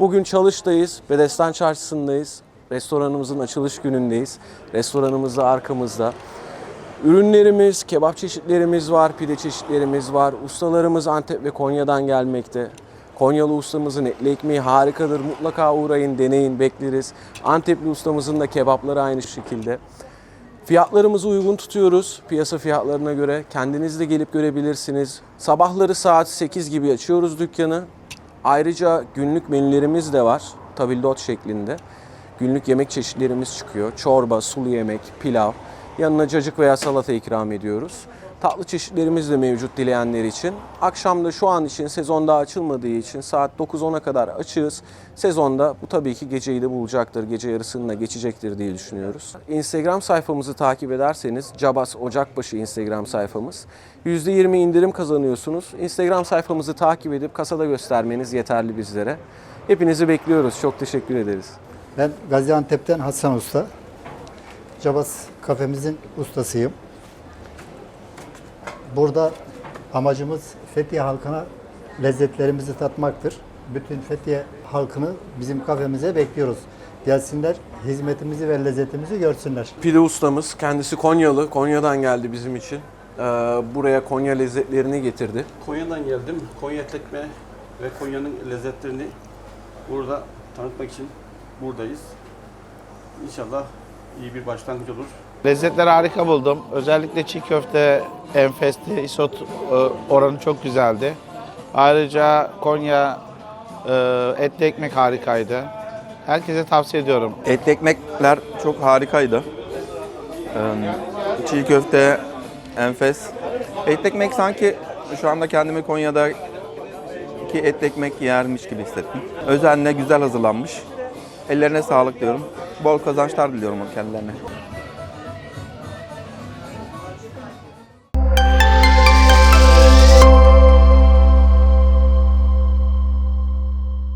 Bugün Çalış'tayız, Bedesten Çarşısı'ndayız. Restoranımızın açılış günündeyiz. Restoranımız da arkamızda. Ürünlerimiz, kebap çeşitlerimiz var, pide çeşitlerimiz var. Ustalarımız Antep ve Konya'dan gelmekte. Konyalı ustamızın etli ekmeği harikadır. Mutlaka uğrayın, deneyin, bekleriz. Antepli ustamızın da kebapları aynı şekilde. Fiyatlarımızı uygun tutuyoruz piyasa fiyatlarına göre. Kendiniz de gelip görebilirsiniz. Sabahları saat 8 gibi açıyoruz dükkanı. Ayrıca günlük menülerimiz de var. Tabildot şeklinde. Günlük yemek çeşitlerimiz çıkıyor. Çorba, sulu yemek, pilav. Yanına cacık veya salata ikram ediyoruz. Tatlı çeşitlerimiz de mevcut dileyenler için. Akşamda şu an için sezon daha açılmadığı için saat 9-10'a kadar açığız. Sezonda bu tabii ki geceyi de bulacaktır. Gece yarısını da geçecektir diye düşünüyoruz. Instagram sayfamızı takip ederseniz Cabas Ocakbaşı Instagram sayfamız. %20 indirim kazanıyorsunuz. Instagram sayfamızı takip edip kasada göstermeniz yeterli bizlere. Hepinizi bekliyoruz. Çok teşekkür ederiz. Ben Gaziantep'ten Hasan Usta. Cabas kafemizin ustasıyım. Burada amacımız Fethiye halkına lezzetlerimizi tatmaktır. Bütün Fethiye halkını bizim kafemize bekliyoruz. Gelsinler, hizmetimizi ve lezzetimizi görsünler. Pide ustamız kendisi Konyalı. Konya'dan geldi bizim için. Ee, buraya Konya lezzetlerini getirdi. Konya'dan geldim. Konya tekme ve Konya'nın lezzetlerini burada tanıtmak için buradayız. İnşallah iyi bir başlangıç olur. Lezzetleri harika buldum. Özellikle çiğ köfte enfesti, isot e, oranı çok güzeldi. Ayrıca Konya e, etli ekmek harikaydı. Herkese tavsiye ediyorum. Etli ekmekler çok harikaydı. Ee, Çiğ köfte, enfes. Etli ekmek sanki şu anda kendimi Konya'daki etli ekmek yermiş gibi hissettim. Özenle güzel hazırlanmış. Ellerine sağlık diyorum. Bol kazançlar diliyorum kendilerine.